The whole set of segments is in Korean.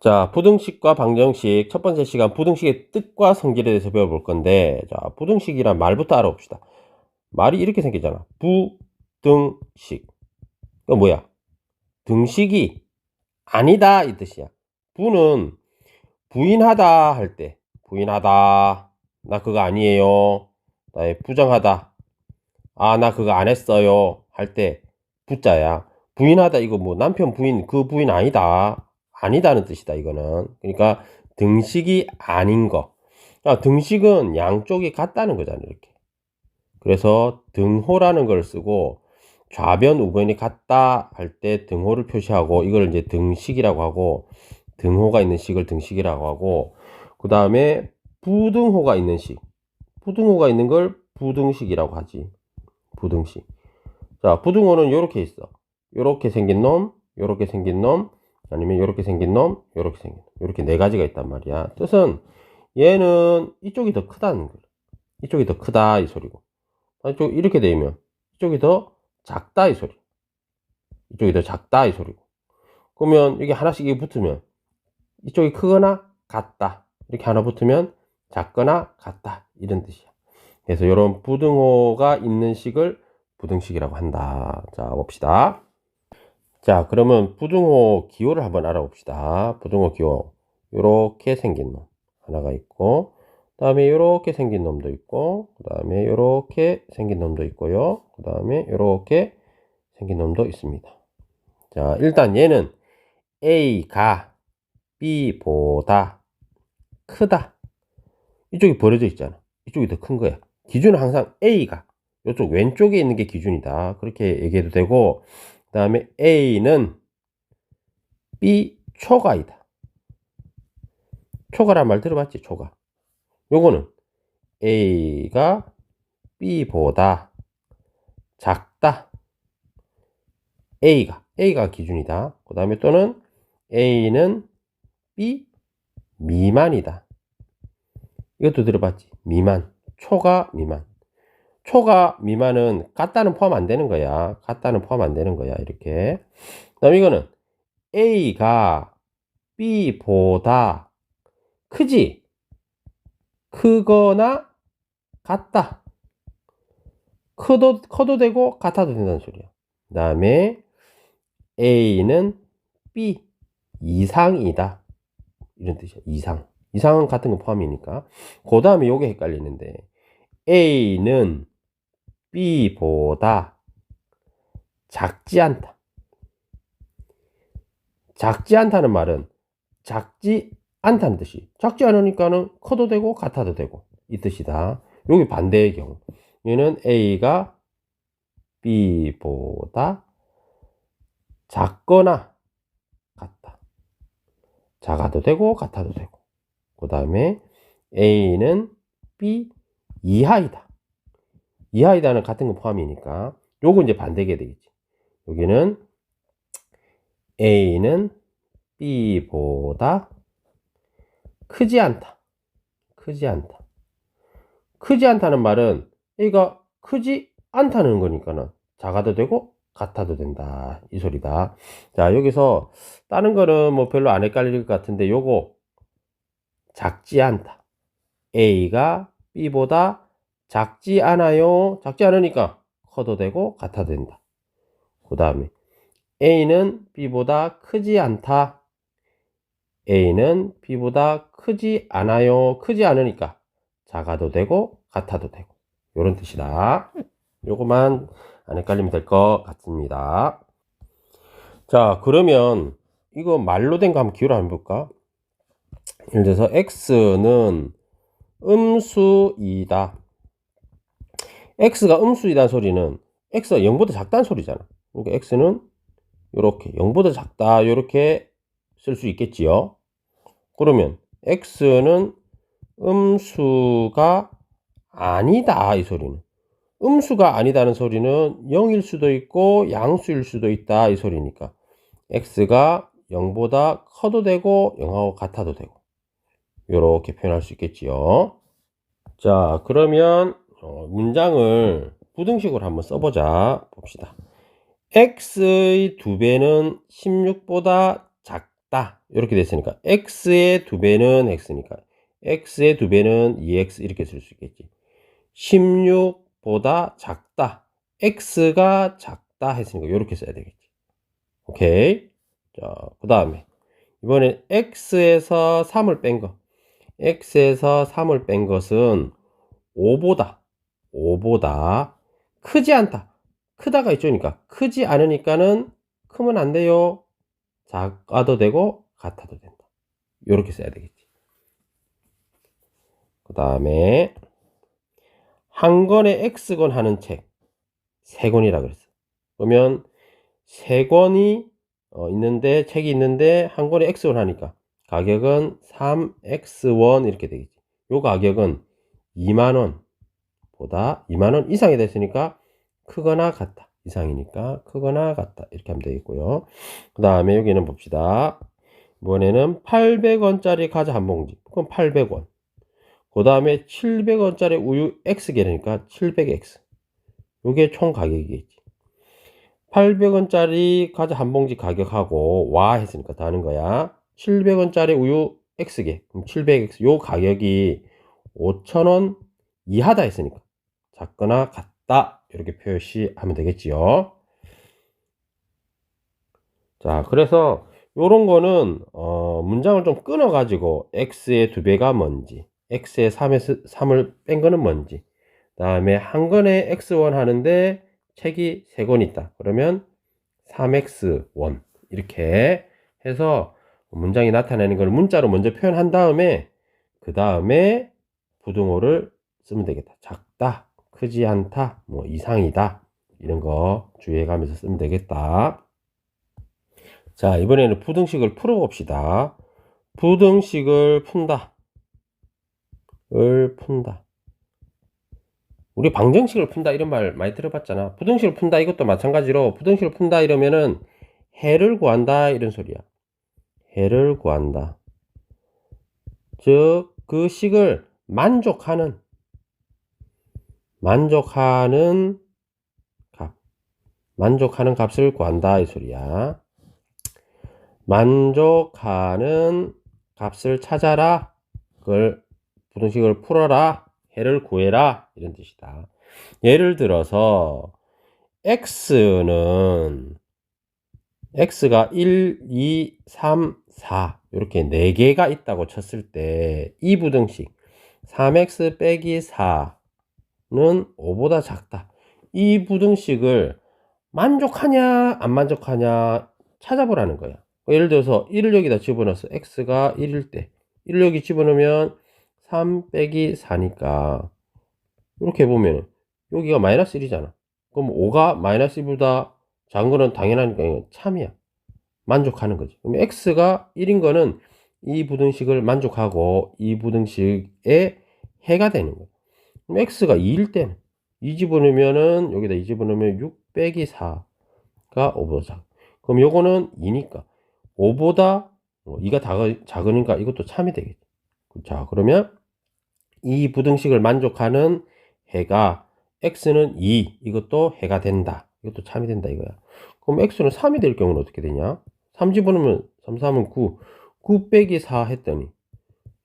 자, 부등식과 방정식 첫 번째 시간 부등식의 뜻과 성질에 대해서 배워볼 건데 자, 부등식이란 말부터 알아봅시다. 말이 이렇게 생겼잖아. 부등식. 이거 뭐야? 등식이 아니다 이 뜻이야. 부는 부인하다 할 때 부인하다 나 그거 아니에요. 나의 부정하다. 아, 나 그거 안 했어요. 할 때 부자야. 부인하다 이거 뭐 남편 부인 그 부인 아니다. 아니다는 뜻이다 이거는. 그러니까 등식이 아닌 거. 아, 등식은 양쪽이 같다는 거잖아요. 이렇게. 그래서 등호라는 걸 쓰고 좌변 우변이 같다 할 때 등호를 표시하고 이걸 이제 등식이라고 하고 등호가 있는 식을 등식이라고 하고 그 다음에 부등호가 있는 식 부등호가 있는 걸 부등식이라고 하지 부등식 자 부등호는 이렇게 있어 이렇게 생긴 놈 이렇게 생긴 놈 아니면 이렇게 생긴 놈 이렇게 생긴 놈. 이렇게 네 가지가 있단 말이야. 뜻은 얘는 이쪽이 더 크다는 거야 이쪽이 더 크다 이 소리고. 이쪽 이렇게 되면 이쪽이 더 작다 이 소리. 이쪽이 더 작다 이 소리고. 그러면 여기 하나씩 이게 붙으면 이쪽이 크거나 같다. 이렇게 하나 붙으면 작거나 같다. 이런 뜻이야. 그래서 이런 부등호가 있는 식을 부등식이라고 한다. 자 봅시다 자 그러면 부등호 기호를 한번 알아봅시다. 부등호 기호. 이렇게 생긴 놈 하나가 있고 그 다음에 이렇게 생긴 놈도 있고 그 다음에 이렇게 생긴 놈도 있고요. 그 다음에 이렇게 생긴 놈도 있습니다. 자 일단 얘는 A가 B보다 크다. 이쪽이 벌어져 있잖아. 이쪽이 더 큰 거야. 기준은 항상 A가. 이쪽 왼쪽에 있는 게 기준이다. 그렇게 얘기해도 되고 그 다음에 A는 B 초과이다 초과란 말 들어봤지 초과 요거는 A가 B보다 작다. A가, A가 기준이다. 그 다음에 또는 A는 B 미만이다. 이것도 들어봤지? 미만. 초가 미만. 초가 미만은 같다는 포함 안 되는 거야. 같다는 포함 안 되는 거야. 이렇게. 그 다음에 이거는 A가 B보다 크지? 크거나 같다. 커도, 커도 되고 같아도 된다는 소리야. 그 다음에 A는 B 이상이다. 이런 뜻이야. 이상. 이상은 같은 거 포함이니까. 그 다음에 요게 헷갈리는데 A는 B보다 작지 않다. 작지 않다는 말은 작지 않다는 뜻이. 작지 않으니까는 커도 되고 같아도 되고 이 뜻이다. 여기 반대의 경우. 얘는 A가 B보다 작거나 같다. 작아도 되고 같아도 되고. 그 다음에 A는 B 이하이다. 이하이다는 같은 거 포함이니까 요거 이제 반대게 되겠지. 여기는 A는 B보다 크지 않다. 크지 않다. 크지 않다는 말은 A가 크지 않다는 거니까는 작아도 되고 같아도 된다. 이 소리다. 자, 여기서 다른 거는 뭐 별로 안 헷갈릴 것 같은데 요거 작지 않다. A가 B보다 작지 않아요. 작지 않으니까 커도 되고 같아도 된다. 그 다음에 A는 B보다 크지 않다. A는 B보다 크지 않아요. 크지 않으니까 작아도 되고 같아도 되고 이런 뜻이다. 요거만 안 헷갈리면 될 것 같습니다. 자 그러면 이거 말로 된 거 한번 기호를 한번 볼까? 예를 들어서 x는 음수이다. X가 음수이다는 소리는 x가 0보다 작다는 소리잖아. 그러니까 x는 이렇게 0보다 작다 이렇게 쓸 수 있겠지요. 그러면 x는 음수가 아니다 이 소리는 음수가 아니다는 소리는 0일 수도 있고 양수일 수도 있다 이 소리니까 x가 0보다 커도 되고 0하고 같아도 되고 이렇게 표현할 수 있겠지요 자 그러면 어, 문장을 부등식으로 한번 써보자 봅시다 x의 2배는 16보다 작다 이렇게 됐으니까 x의 두 배는 x니까 x의 두 배는 2x 이렇게 쓸 수 있겠지. 16보다 작다. x가 작다 했으니까 이렇게 써야 되겠지. 오케이. 자, 그 다음에 이번에 x에서 3을 뺀 거. x에서 3을 뺀 것은 5보다 5보다 크지 않다. 크다가 있죠니까 크지 않으니까는 크면 안 돼요. 작아도 되고 같아도 된다. 이렇게 써야 되겠지. 그 다음에 한 권에 X권 하는 책 세 권이라 그랬어. 그러면 세 권이 어, 있는데 책이 있는데 한 권에 X권 하니까 가격은 3X1 이렇게 되겠지. 요 가격은 2만 원 보다 2만 원 이상이 됐으니까 크거나 같다. 이상이니까 크거나 같다. 이렇게 하면 되겠고요. 그 다음에 여기는 봅시다. 이번에는 800원짜리 과자 한 봉지. 그럼 800원. 그 다음에 700원짜리 우유 X개니까 700X. 요게 총 가격이겠지. 800원짜리 과자 한 봉지 가격하고 와 했으니까 다 하는 거야. 700원짜리 우유 X개. 그럼 700X. 요 가격이 5,000원 이하다 했으니까. 작거나 같다. 이렇게 표시하면 되겠지요. 자, 그래서 요런 거는 어, 문장을 좀 끊어 가지고 x의 두 배가 뭔지 x의 3에서 3을 뺀 거는 뭔지 다음에 한 권에 x1 하는데 책이 세 권 있다 그러면 3x1 이렇게 해서 문장이 나타내는 걸 문자로 먼저 표현한 다음에 그 다음에 부등호를 쓰면 되겠다 작다 크지 않다 뭐 이상이다 이런 거 주의해 가면서 쓰면 되겠다 자, 이번에는 부등식을 풀어봅시다. 부등식을 푼다. 을 푼다. 우리 방정식을 푼다 이런 말 많이 들어봤잖아. 부등식을 푼다 이것도 마찬가지로 부등식을 푼다 이러면은 해를 구한다 이런 소리야. 해를 구한다. 즉 그 식을 만족하는 만족하는 값 만족하는 값을 구한다 이 소리야. 만족하는 값을 찾아라. 그걸 부등식을 풀어라. 해를 구해라. 이런 뜻이다. 예를 들어서 x는 x가 1, 2, 3, 4 이렇게 4개가 있다고 쳤을 때 이 부등식 3x 빼기 4는 5보다 작다. 이 부등식을 만족하냐 안 만족하냐 찾아보라는 거야. 예를 들어서 1을 여기다 집어넣어서 x가 1일 때 1을 여기 집어넣으면 3 빼기 4니까 이렇게 보면 여기가 마이너스 1이잖아 그럼 5가 마이너스 1보다 작은 거는 당연하니까 이건 참이야 만족하는 거지 그럼 x가 1인 거는 이 부등식을 만족하고 이 부등식의 해가 되는 거야 x가 2일 때는 2 집어넣으면은 여기다 2 집어넣으면 6 빼기 4가 5보다 작 그럼 요거는 2니까 5보다 2가 뭐 작으니까 이것도 참이 되겠죠. 자, 그러면 이 부등식을 만족하는 해가 x는 2, 이것도 해가 된다. 이것도 참이 된다 이거야. 그럼 x는 3이 될 경우는 어떻게 되냐? 3 집어넣으면 3, 3은 9, 9 빼기 4 했더니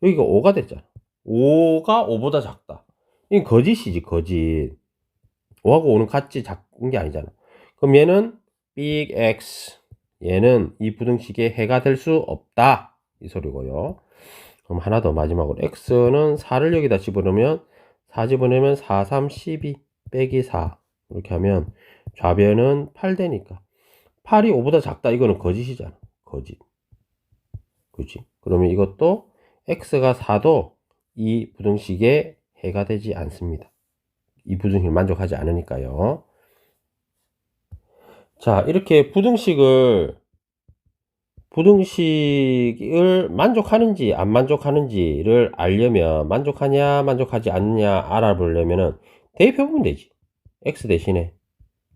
여기가 5가 됐잖아. 5가 5보다 작다. 이게 거짓이지, 거짓. 5하고 5는 같이 작은 게 아니잖아. 그럼 얘는 big x 얘는 이 부등식의 해가 될 수 없다. 이 소리고요. 그럼 하나 더 마지막으로 x는 4를 여기다 집어넣으면 4 집어넣으면 4, 3, 12 빼기 4 이렇게 하면 좌변은 8 되니까 8이 5보다 작다. 이거는 거짓이잖아. 거짓. 그렇지? 그러면 이것도 x가 4도 이 부등식의 해가 되지 않습니다. 이 부등식을 만족하지 않으니까요. 자, 이렇게 부등식을 부등식을 만족하는지 안 만족하는지를 알려면 만족하냐 만족하지 않느냐 알아보려면은 대입해 보면 되지. x 대신에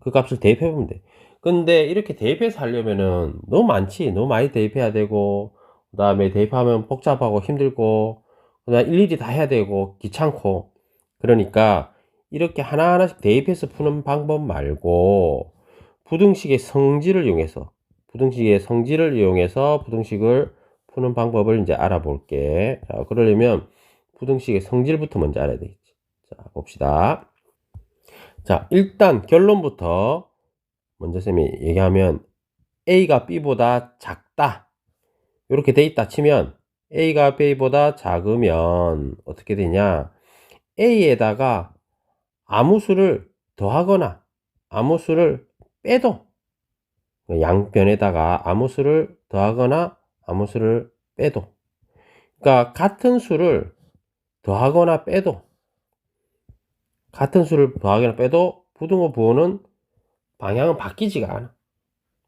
그 값을 대입해 보면 돼. 근데 이렇게 대입해서 하려면은 너무 많지. 너무 많이 대입해야 되고 그 다음에 대입하면 복잡하고 힘들고 그다음 일일이 다 해야 되고 귀찮고 그러니까 이렇게 하나하나씩 대입해서 푸는 방법 말고 부등식의 성질을 이용해서 부등식의 성질을 이용해서 부등식을 푸는 방법을 이제 알아볼게. 자, 그러려면 부등식의 성질부터 먼저 알아야 되겠지. 자, 봅시다. 자, 일단 결론부터 먼저 쌤이 얘기하면 A가 B보다 작다. 이렇게 돼 있다 치면 A가 B보다 작으면 어떻게 되냐? A에다가 아무 수를 더하거나 아무 수를 빼도 양변에다가 아무 수를 더하거나 아무 수를 빼도 그러니까 같은 수를 더하거나 빼도 같은 수를 더하거나 빼도 부등호 부호는 방향은 바뀌지가 않아.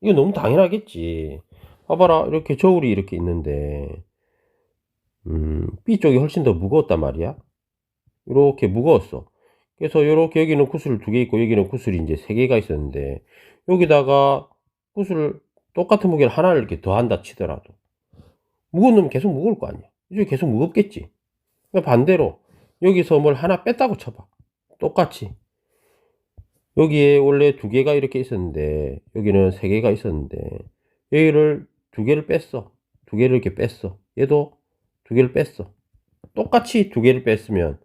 이거 너무 당연하겠지. 봐봐라. 이렇게 저울이 이렇게 있는데, 음, B 쪽이 훨씬 더 무거웠단 말이야. 이렇게 무거웠어. 그래서 이렇게 여기는 구슬 두 개 있고, 여기는 구슬이 이제 세 개가 있었는데, 여기다가 구슬을 똑같은 무게를 하나를 이렇게 더한다 치더라도, 무거운 놈 계속 무거울 거 아니야. 이쪽이 계속 무겁겠지. 그러니까 반대로, 여기서 뭘 하나 뺐다고 쳐봐. 똑같이. 여기에 원래 두 개가 이렇게 있었는데 여기는 세 개가 있었는데 여기를 두 개를 뺐어 두 개를 이렇게 뺐어 얘도 두 개를 뺐어. 똑같이 두 개를 뺐으면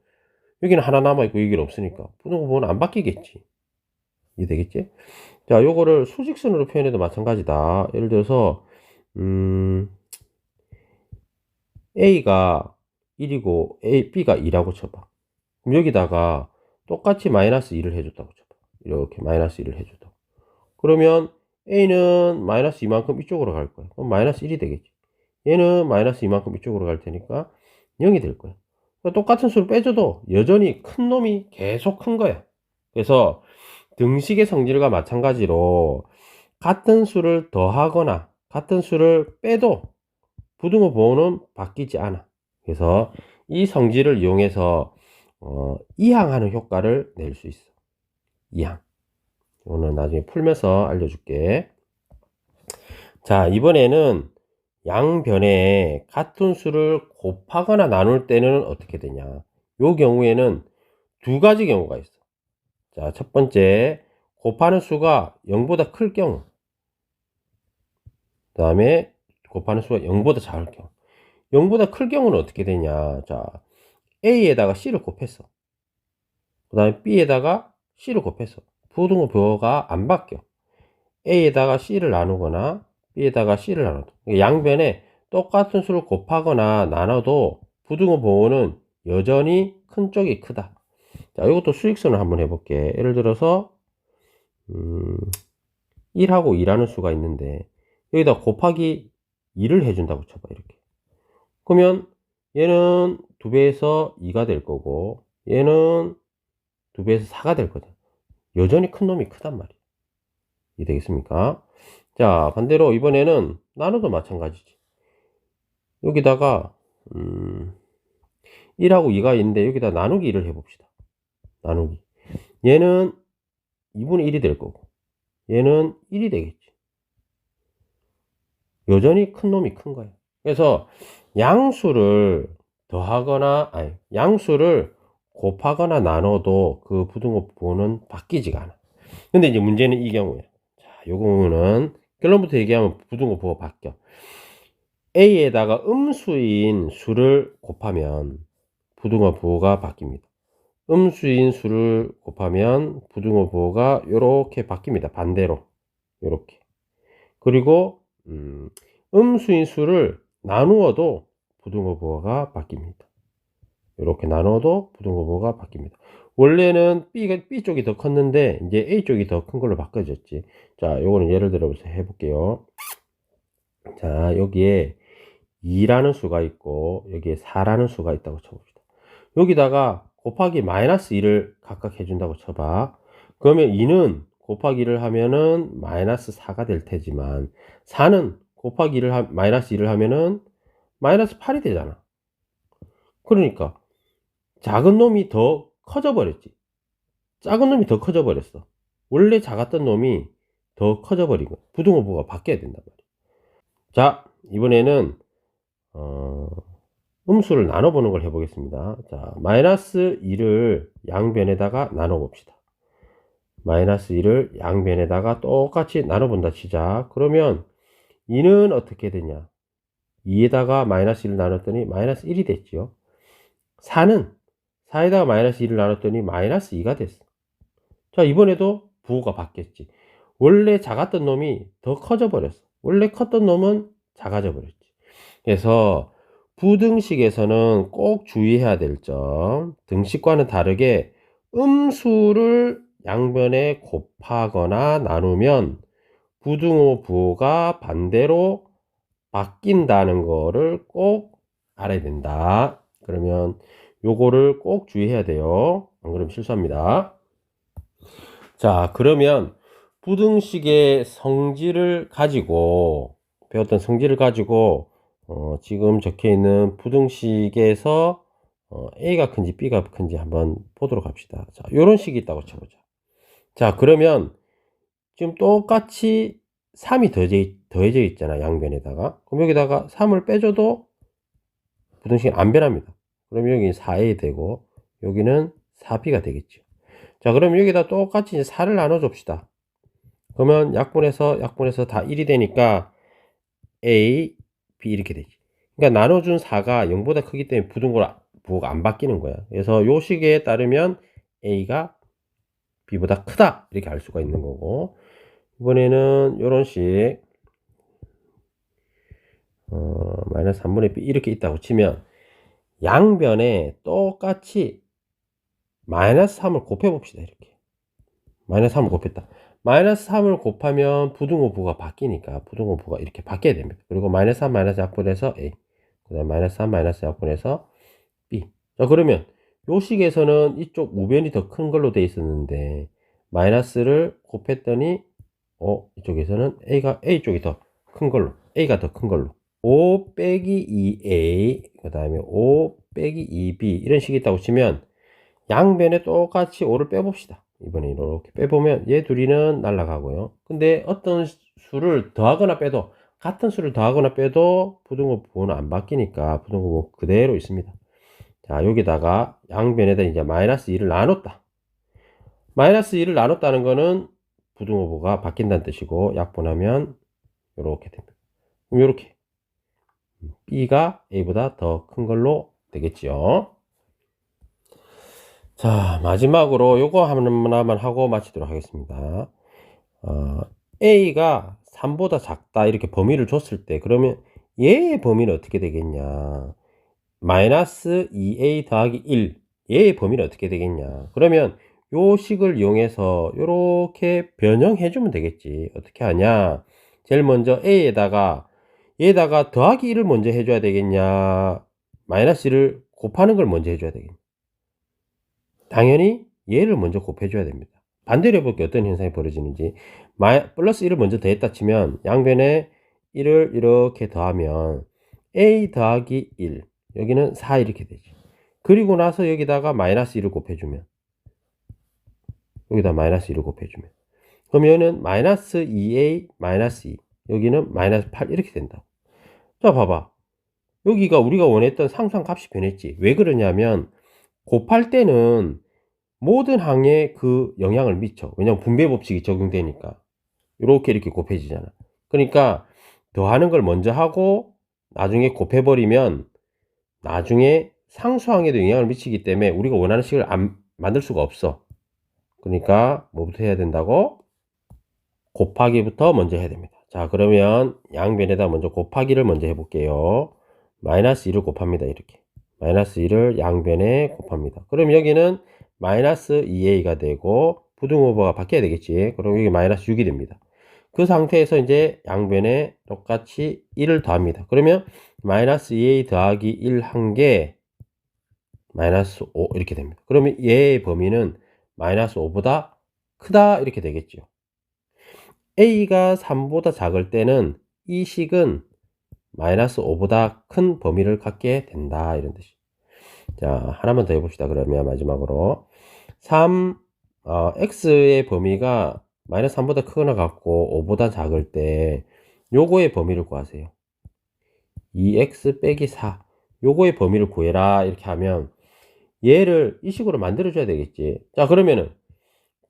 여기는 하나 남아있고 여기는 없으니까 부등호보는 안 바뀌겠지. 이해되겠지? 자 요거를 수직선으로 표현해도 마찬가지다. 예를 들어서 음 A가 1이고 A, B가 2라고 쳐봐. 그럼 여기다가 똑같이 마이너스 2를 해줬다고 쳐봐. 이렇게 마이너스 1을 해줘도 그러면 A는 마이너스 2만큼 이쪽으로 갈 거야. 그럼 마이너스 1이 되겠지 얘는 마이너스 2만큼 이쪽으로 갈 테니까 0이 될 거야 그러니까 똑같은 수를 빼줘도 여전히 큰 놈이 계속 큰 거야 그래서 등식의 성질과 마찬가지로 같은 수를 더하거나 같은 수를 빼도 부등호 보호는 바뀌지 않아 그래서 이 성질을 이용해서 어, 이항하는 효과를 낼 수 있어 2항. 오늘 나중에 풀면서 알려줄게. 자, 이번에는 양변에 같은 수를 곱하거나 나눌 때는 어떻게 되냐. 요 경우에는 두 가지 경우가 있어. 자, 첫 번째, 곱하는 수가 0보다 클 경우. 그 다음에 곱하는 수가 0보다 작을 경우. 0보다 클 경우는 어떻게 되냐. 자, A에다가 C를 곱했어. 그 다음에 B에다가 C를 곱해서 부등호표가 안 바뀌어. A에다가 C를 나누거나 B에다가 C를 나눠도 양변에 똑같은 수를 곱하거나 나눠도 부등호 보호는 여전히 큰 쪽이 크다. 자, 이것도 수익선을 한번 해볼게. 예를 들어서 음, 1하고 2라는 수가 있는데 여기다 곱하기 2를 해준다고 쳐봐 이렇게. 그러면 얘는 2배에서 2가 될 거고 얘는 2배에서 4가 될 거죠. 여전히 큰 놈이 크단 말이에요. 이 되겠습니까? 자, 반대로 이번에는 나눠도 마찬가지지. 여기다가, 음, 1하고 2가 있는데 여기다 나누기 1을 해봅시다. 나누기. 얘는 2분의 1이 될 거고, 얘는 1이 되겠지. 여전히 큰 놈이 큰 거예요. 그래서 양수를 더하거나, 아니, 양수를 곱하거나 나눠도 그 부등호 부호는 바뀌지가 않아. 근데 이제 문제는 이 경우에. 자, 요 경우는 결론부터 얘기하면 부등호 부호가 바뀌어. A에다가 음수인 수를 곱하면 부등호 부호가 바뀝니다. 음수인 수를 곱하면 부등호 부호가 이렇게 바뀝니다. 반대로. 이렇게. 그리고 음, 음수인 수를 나누어도 부등호 부호가 바뀝니다. 이렇게 나눠도 부등호보가 바뀝니다. 원래는 B가, B 쪽이 더 컸는데, 이제 A 쪽이 더 큰 걸로 바꿔졌지. 자, 요거는 예를 들어서 해볼게요. 자, 여기에 2라는 수가 있고, 여기에 4라는 수가 있다고 쳐봅시다. 여기다가 곱하기 마이너스 2를 각각 해준다고 쳐봐. 그러면 2는 곱하기 1을 하면은 마이너스 4가 될 테지만, 4는 곱하기 1을 하, 마이너스 2를 하면은 마이너스 8이 되잖아. 그러니까 작은 놈이 더 커져 버렸지. 작은 놈이 더 커져 버렸어. 원래 작았던 놈이 더 커져 버린 거. 부등호부가 바뀌어야 된단 말이야. 자, 이번에는 어, 음수를 나눠보는 걸 해보겠습니다. 자, 마이너스 2를 양변에다가 나눠봅시다. 마이너스 2를 양변에다가 똑같이 나눠본다 치자. 그러면 2는 어떻게 되냐? 2에다가 마이너스 1을 나눴더니 마이너스 1이 됐죠. 4는 4에다가 마이너스 1을 나눴더니 마이너스 2가 됐어. 자, 이번에도 부호가 바뀌었지. 원래 작았던 놈이 더 커져 버렸어. 원래 컸던 놈은 작아져 버렸지. 그래서 부등식에서는 꼭 주의해야 될 점, 등식과는 다르게 음수를 양변에 곱하거나 나누면 부등호 부호가 반대로 바뀐다는 거를 꼭 알아야 된다. 그러면 요거를 꼭 주의해야 돼요. 안 그러면 실수합니다. 자, 그러면 부등식의 성질을 가지고 배웠던 성질을 가지고 어, 지금 적혀 있는 부등식에서 어, A가 큰지 B가 큰지 한번 보도록 합시다. 자, 요런 식이 있다고 쳐보자. 자, 그러면 지금 똑같이 3이 더해져, 더해져 있잖아, 양변에다가. 그럼 여기다가 3을 빼줘도 부등식이 안 변합니다. 그럼 여기 4A 되고, 여기는 4B가 되겠죠. 자, 그럼 여기다 똑같이 이제 4를 나눠 줍시다. 그러면 약분해서, 약분해서 다 1이 되니까 A, B 이렇게 되지. 그러니까 나눠준 4가 0보다 크기 때문에 부등호가 부호가 안 바뀌는 거야. 그래서 요 식에 따르면 A가 B보다 크다 이렇게 알 수가 있는 거고 이번에는 요런 식 어, 마이너스 3분의 B 이렇게 있다고 치면 양변에 똑같이 마이너스 3을 곱해 봅시다 이렇게. 마이너스 3을 곱했다. 마이너스 3을 곱하면 부등호 부가 바뀌니까 부등호 부가 이렇게 바뀌어야 됩니다. 그리고 마이너스 3 마이너스 약분해서 A 그 다음 마이너스 3 마이너스 약분해서 B. 자 그러면 요 식에서는 이쪽 우변이 더 큰 걸로 돼 있었는데 마이너스를 곱했더니 어 이쪽에서는 A가 A 쪽이 더 큰 걸로 A가 더 큰 걸로 5 빼기 2A 그 다음에 5 빼기 2B 이런 식이 있다고 치면 양변에 똑같이 5를 빼봅시다 이번에 이렇게 빼보면 얘 둘이는 날라가고요 근데 어떤 수를 더하거나 빼도 같은 수를 더하거나 빼도 부등호 부호는 안 바뀌니까 부등호 부호 그대로 있습니다 자, 여기다가 양변에다 이제 마이너스 2를 나눴다. 마이너스 2를 나눴다는 거는 부등호부가 바뀐다는 뜻이고 약분하면 이렇게 됩니다. 그럼 이렇게 B가 A보다 더 큰 걸로 되겠죠. 자, 마지막으로 요거 하나만 하고 마치도록 하겠습니다. 어, A가 3보다 작다 이렇게 범위를 줬을 때 그러면 얘의 범위는 어떻게 되겠냐? 마이너스 2a 더하기 1 얘의 범위는 어떻게 되겠냐 그러면 요 식을 이용해서 이렇게 변형해 주면 되겠지 어떻게 하냐 제일 먼저 a에다가 얘에다가 더하기 1을 먼저 해줘야 되겠냐? 마이너스 1을 곱하는 걸 먼저 해줘야 되겠냐? 당연히 얘를 먼저 곱해줘야 됩니다. 반대로 해볼게 어떤 현상이 벌어지는지. 마이, 플러스 1을 먼저 더했다 치면 양변에 1을 이렇게 더하면 a 더하기 1 여기는 4 이렇게 되죠. 그리고 나서 여기다가 마이너스 1을 곱해주면. 여기다 마이너스 1을 곱해주면. 그러면은 마이너스 2a 마이너스 2 여기는 마이너스 8 이렇게 된다. 자 봐봐 여기가 우리가 원했던 상상값이 변했지. 왜 그러냐면 곱할 때는 모든 항에 그 영향을 미쳐. 왜냐면 분배 법칙이 적용되니까. 이렇게 이렇게 곱해지잖아. 그러니까 더하는 걸 먼저 하고 나중에 곱해버리면 나중에 상수항에도 영향을 미치기 때문에 우리가 원하는 식을 안 만들 수가 없어. 그러니까 뭐부터 해야 된다고? 곱하기부터 먼저 해야 됩니다. 자 그러면 양변에다 먼저 곱하기를 먼저 해볼게요. 마이너스 2를 곱합니다. 이렇게. 마이너스 2를 양변에 곱합니다. 그럼 여기는 마이너스 2a가 되고 부등호버가 바뀌어야 되겠지. 그럼 여기 마이너스 6이 됩니다. 그 상태에서 이제 양변에 똑같이 1을 더합니다. 그러면 마이너스 2a 더하기 1 한 개 마이너스 5 이렇게 됩니다. 그러면 얘의 범위는 마이너스 5보다 크다 이렇게 되겠죠. A가 3보다 작을 때는 이 식은 마이너스 5보다 큰 범위를 갖게 된다 이런 뜻이. 자 하나만 더 해봅시다. 그러면 마지막으로 3 어, x의 범위가 마이너스 3보다 크거나 같고 5보다 작을 때 요거의 범위를 구하세요. 2x 빼기 4 요거의 범위를 구해라 이렇게 하면 얘를 이 식으로 만들어 줘야 되겠지 자 그러면은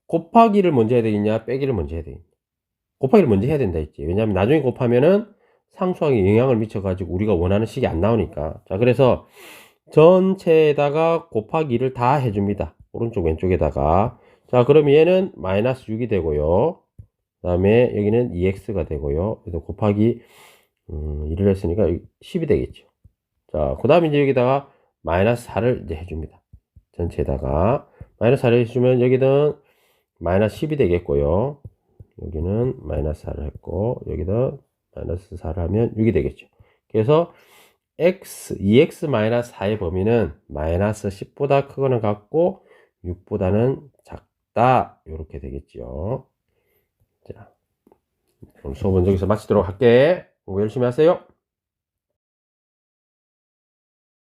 곱하기를 먼저 해야 되겠냐 빼기를 먼저 해야 되겠냐 곱하기를 먼저 해야 된다 했지 왜냐하면 나중에 곱하면은 상수항에 영향을 미쳐가지고 우리가 원하는 식이 안 나오니까. 자, 그래서 전체에다가 곱하기 2를 다 해줍니다. 오른쪽 왼쪽에다가. 자, 그럼 얘는 마이너스 6이 되고요. 그 다음에 여기는 2x가 되고요. 그래서 곱하기 음, 1을 했으니까 10이 되겠죠. 자, 그 다음에 이제 여기다가 마이너스 4를 이제 해줍니다. 전체에다가 마이너스 4를 해주면 여기는 마이너스 10이 되겠고요. 여기는 마이너스 4를 했고 여기다 마이너스 4를 하면 6이 되겠죠. 그래서 x, 2x 마이너스 4의 범위는 마이너스 10보다 크거나 같고 6보다는 작다. 이렇게 되겠죠. 자, 오늘 수업은 여기서 마치도록 할게. 공부 열심히 하세요.